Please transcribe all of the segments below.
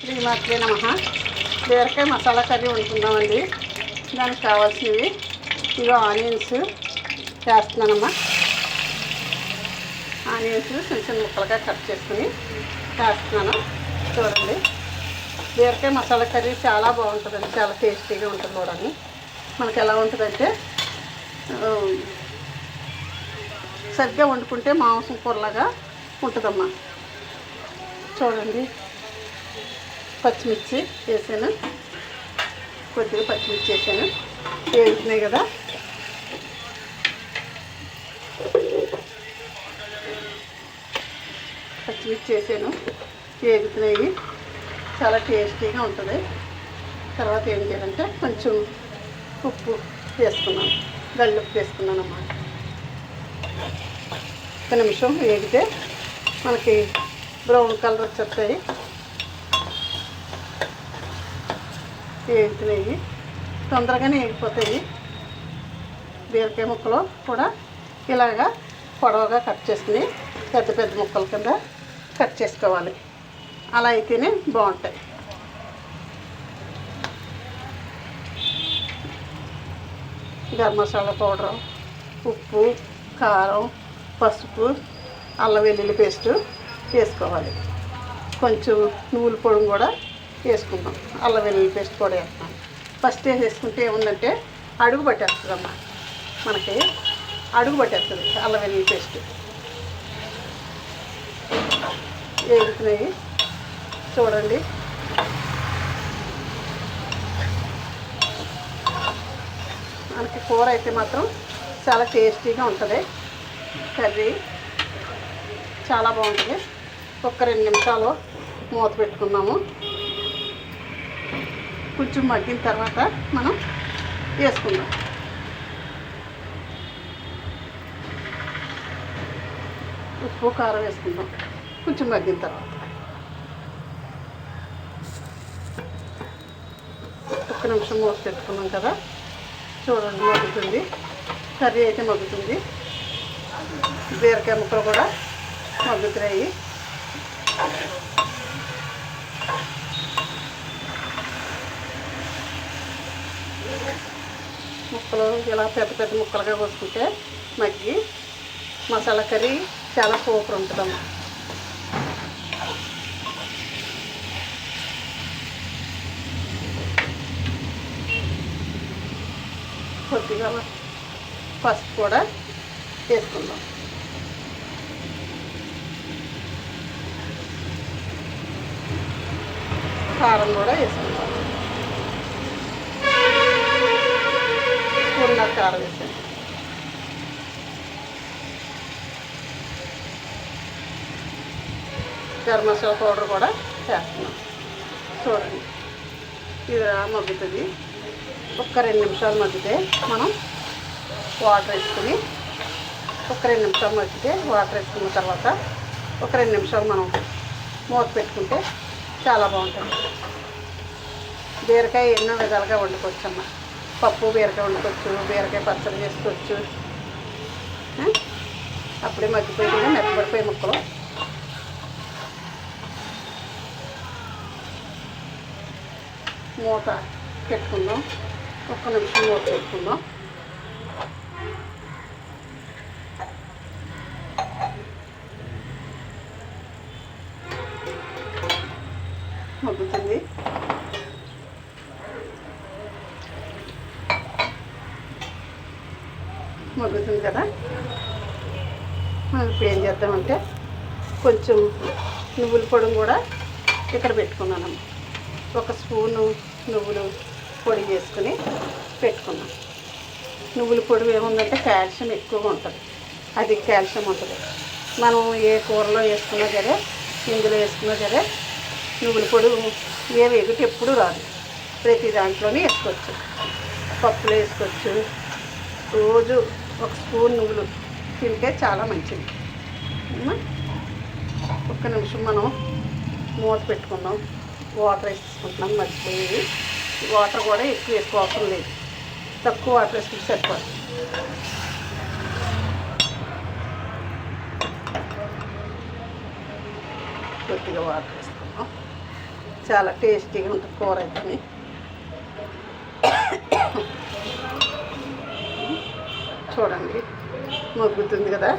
శ్రీమాత్రే నమ. బీరకాయ మసాలా కర్రీ వండుకుందామండి. దానికి కావాల్సినవి ఇగో ఆనియన్స్ వేస్తున్నానమ్మా. ఆనియన్స్ చిన్న చిన్న ముక్కలుగా కట్ చేసుకుని వేస్తున్నాను. చూడండి. బీరకాయ మసాలా కర్రీ చాలా బాగుంటుందండి. చాలా టేస్టీగా ఉంటుంది కూడా మనకి ఎలా ఉంటుందంటే సరిగ్గా వండుకుంటే మాంసం కూరలాగా ఉంటుందమ్మా. చూడండి. పచ్చిమిర్చి వేసాను. కొద్దిగా పచ్చిమిర్చి వేసాను. వేగుతున్నాయి కదా. పచ్చిమిర్చి వేసాను. వేగుతున్నాయి. చాలా టేస్టీగా ఉంటుంది. తర్వాత ఏం చేయాలంటే కొంచెం ఉప్పు వేసుకున్నాను. గల్లుప్పు వేసుకున్నాను అన్నమాట. ఒక నిమిషం వేగితే మనకి బ్రౌన్ కలర్ వచ్చేస్తాయి. వేగుతున్నాయి. తొందరగానే వేగిపోతాయి బీరకాయ ముక్కలు కూడా ఇలాగా పొడవగా కట్ చేసుకుని పెద్ద పెద్ద ముక్కల కింద కట్ చేసుకోవాలి. అలా అయితేనే బాగుంటాయి. గరం మసాలా పౌడరు ఉప్పు కారం పసుపు అల్లం వెల్లుల్లి పేస్టు వేసుకోవాలి. కొంచెం నువ్వుల పొడి కూడా వేసుకుందాం. అల్లం వెల్లుల్లి పేస్ట్ కూడా వేస్తాం ఫస్ట్ వేసుకుంటే ఏముందంటే అడుగు పట్టేస్తుందమ్మా. మనకి అడుగు పట్టేస్తుంది అల్లం వెల్లుల్లి పేస్ట్. వేగుతున్నాయి. చూడండి. మనకి కూర అయితే మాత్రం చాలా టేస్టీగా ఉంటుంది. కర్రీ చాలా బాగుంటుంది. ఒక రెండు నిమిషాలు మూత పెట్టుకున్నాము కొంచెం మగ్గిన తర్వాత మనం వేసుకుందాం. ఉప్పు కారం వేసుకుందాం. కొంచెం మగ్గిన తర్వాత. ఒక్క నిమిషం మూత పెట్టుకున్నాం కదా? చూడండి మగ్గుతుంది. కర్రీ అయితే మగ్గుతుంది. బీరకాయ ముక్కలు కూడా మగ్గుతున్నాయి. ముక్కలు ఇలా పెద్ద పెద్ద ముక్కలుగా కోసుకుంటే మగ్గి మసాలా కర్రీ చాలా సూపర్ ఉంటుందమ్మా. కొద్దిగా పసుపు కూడా వేసుకుందాం. కారం కూడా వేసుకుందాం. కారం వేసాను గరం మసాలా పౌడర్ కూడా వేస్తున్నాం చూడండి. ఇది మగ్గుతుంది? ఒక్క రెండు నిమిషాలు మగ్గితే మనం వాటర్ వేసుకుని ఒక రెండు నిమిషాలు మగ్గితే వాటర్ వేసుకున్న తర్వాత ఒక రెండు నిమిషాలు మనం మూత పెట్టుకుంటే చాలా బాగుంటుంది. బీరకాయ ఎన్నో విధాలుగా వండుకోవచ్చు అమ్మ పప్పు బీరకాయ వండుకోవచ్చు బీరకాయ పచ్చడి చేసుకోవచ్చు. అప్పుడే మగ్గిపోయి కూడా మెత్తపడిపోయి ముక్కలు. మూత పెట్టుకుందాం. ఒక్క నిమిషం మూత పెట్టుకుందాం మగ్గుతుంది మగ్గుతుంది కదా. మనం ఇప్పుడు ఏం చేద్దామంటే కొంచెం నువ్వుల పొడి కూడా ఇక్కడ పెట్టుకున్నాను. ఒక స్పూను నువ్వులు పొడి చేసుకుని పెట్టుకున్నాను. నువ్వుల పొడి ఏముందంటే కాల్షియం ఎక్కువగా ఉంటుంది. అది కాల్షియం ఉంటుంది. మనం ఏ కూరలో వేసుకున్నా సరే ఇందులో వేసుకున్నా సరే నువ్వుల పొడి ఏ వెగుటి ఎప్పుడూ రాదు. ప్రతి దాంట్లోనే వేసుకోవచ్చు. పప్పులో వేసుకోవచ్చు. రోజు ఒక స్పూన్ నువ్వులు తింటే చాలా మంచిది. ఒక్క నిమిషం మనం మూత పెట్టుకుందాం. వాటర్ వేసుకుంటున్నాం మర్చిపోయింది. వాటర్ కూడా ఎక్కువ ఎక్కువ అవసరం లేదు. తక్కువ వాటర్ వేసుకుంటే సరిపోదు. కొద్దిగా వాటర్ వేసుకుందాం. చాలా టేస్టీగా ఉంటుంది కూర అయితే చూడండి. మొగ్గుతుంది కదా?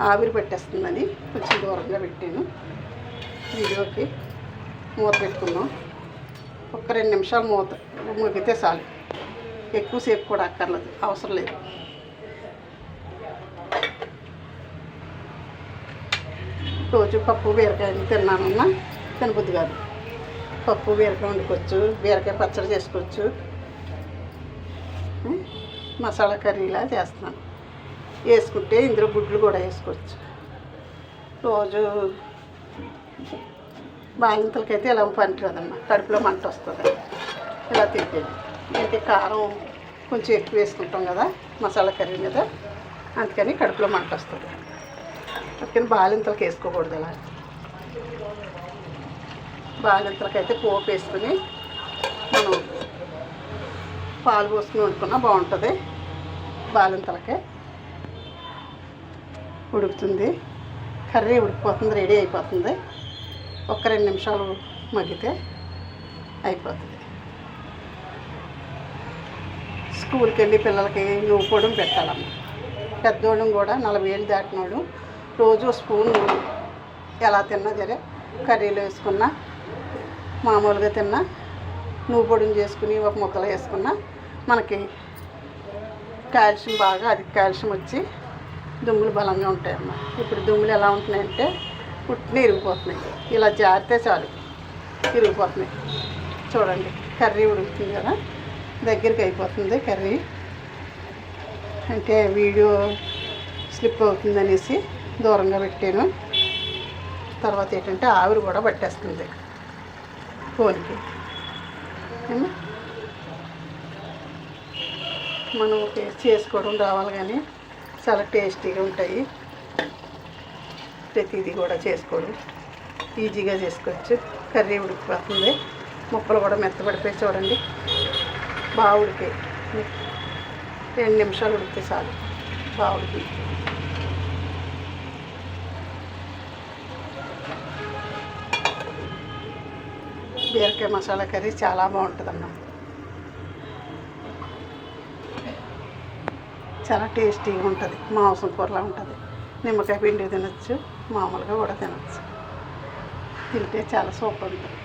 ఆవిరి పెట్టేస్తుందని కొంచెం దూరంగా పెట్టాను. వీడియోకి మూత పెట్టుకుందాం. ఒక రెండు నిమిషాలు మూత మగ్గితే చాలు. ఎక్కువసేపు కూడా అక్కర్లేదు. అవసరం లేదు. రోజు పప్పు బీరకాయలు తిన్నానన్నా తినబుద్ది కాదు. పప్పు బీరకాయ వండుకోవచ్చు బీరకాయ పచ్చడి చేసుకోవచ్చు. మసాలా కర్రీలా చేస్తున్నాను. వేసుకుంటే ఇందులో గుడ్లు కూడా వేసుకోవచ్చు. రోజు బాలింతలకైతే ఇలా పంటదమ్మా కడుపులో మంట వస్తుంది. ఇలా తిప్పేది అంటే కారం కొంచెం ఎక్కువ వేసుకుంటాం కదా మసాలా కర్రీ మీద. అందుకని కడుపులో మంట వస్తుంది. అందుకని బాలింతలకు వేసుకోకూడదు ఇలా. బాలింతలకైతే పోపు వేసుకుని మనం పాలు పోసుకుని వండుకున్నా బాగుంటుంది. బాలింతలకే ఉడుకుతుంది. కర్రీ ఉడికిపోతుంది రెడీ అయిపోతుంది. ఒక రెండు నిమిషాలు మగ్గితే అయిపోతుంది. స్కూల్కి వెళ్ళి పిల్లలకి నువ్వు కూడా పెట్టాలమ్మ. పెద్దోళ్ళం కూడా నలభై ఏళ్ళు దాటినోడు రోజు స్పూన్ ఎలా తిన్నా సరే కర్రీలో వేసుకున్నా మామూలుగా తిన్నా నువ్వు పొడిని చేసుకుని ఒక ముక్కలు వేసుకున్నా మనకి కాల్షియం బాగా అధిక కాల్షియం వచ్చి దుమ్ములు బలంగా ఉంటాయమ్మా. ఇప్పుడు దుమ్ములు ఎలా ఉంటున్నాయంటే పుట్టిన ఇరిగిపోతున్నాయి ఇలా జారితే చాలు. ఇరిగిపోతున్నాయి. చూడండి కర్రీ ఉడుకుతుంది కదా? దగ్గరికి అయిపోతుంది కర్రీ. అంటే వీడియో స్లిప్ అవుతుంది అనేసి దూరంగా పెట్టాను. తర్వాత ఏంటంటే ఆవిరి కూడా పట్టేస్తుంది. ఫోన్కి మనం టేస్ట్ చేసుకోవడం రావాలి కానీ చాలా టేస్టీగా ఉంటాయి. ప్రతిదీ కూడా చేసుకోవడం ఈజీగా చేసుకోవచ్చు. కర్రీ ఉడికిపోతుంది. ముక్కలు కూడా మెత్తబడిపోయి చూడండి. బాగా ఉడికాయి. రెండు నిమిషాలు ఉడికితే చాలు. బాగా ఉడికి బీరకాయ మసాలా కర్రీ చాలా బాగుంటుందమ్మా. చాలా టేస్టీగా ఉంటుంది మాంసం కూరలా ఉంటుంది. నిమ్మకాయ పిండి తినచ్చు మామూలుగా కూడా తినచ్చు. తింటే చాలా సూపర్ ఉంటుంది.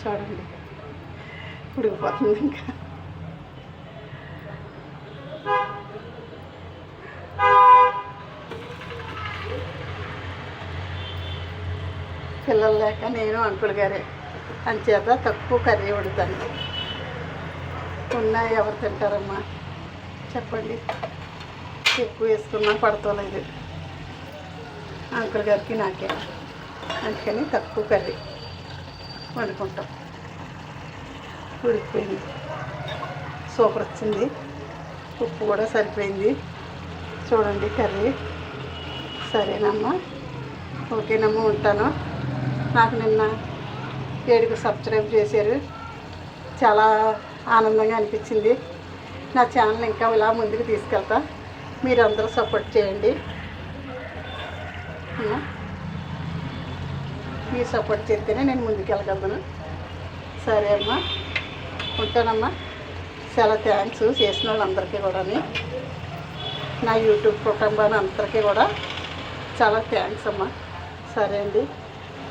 చూడండి. ఉడికిపోతుంది ఇంకా. పిల్లలు లేక నేను అంకుల్ గారే. అంచేత తక్కువ కర్రీ వండుతాను. ఉన్నా ఎవరు తింటారమ్మా? చెప్పండి. ఎక్కువ వేసుకున్నా పడతలేదు. అంకుల్ గారికి నాకే. అందుకని తక్కువ కర్రీ వండుకుంటాం. ఉడికిపోయింది. సూపర్ వచ్చింది. ఉప్పు కూడా సరిపోయింది. చూడండి కర్రీ. సరేనమ్మా. ఓకేనమ్మా ఉంటాను. నాకు నిన్న ఏడుగు సబ్స్క్రైబ్ చేశారు. చాలా ఆనందంగా అనిపించింది. నా ఛానల్ ఇంకా ఇలా ముందుకు తీసుకెళ్తా. మీరు అందరూ సపోర్ట్ చేయండి. అమ్మా. మీరు సపోర్ట్ చేస్తేనే నేను ముందుకెళ్ళగలను సరే అమ్మా ఉంటానమ్మా. చాలా థ్యాంక్స్ చేసిన వాళ్ళందరికీ కూడా నా యూట్యూబ్ కుటుంబాన్ని అందరికీ కూడా చాలా థ్యాంక్స్ అమ్మా. సరే అండి.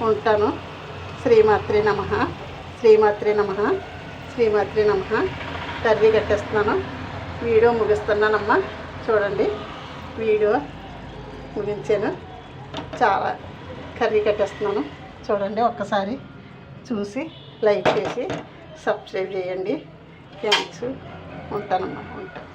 ఉంటాను శ్రీమాత్రి నమ. శ్రీమాత్రి నమ. శ్రీమాత్రి నమ. కర్రీ కట్టేస్తున్నాను. వీడియో ముగిస్తున్నానమ్మా. చూడండి. వీడియో ముగించాను. చాలా కర్రీ కట్టేస్తున్నాను. చూడండి ఒక్కసారి చూసి లైక్ చేసి సబ్స్క్రైబ్ చేయండి. థ్యాంక్స్. ఉంటానమ్మా. ఉంటాను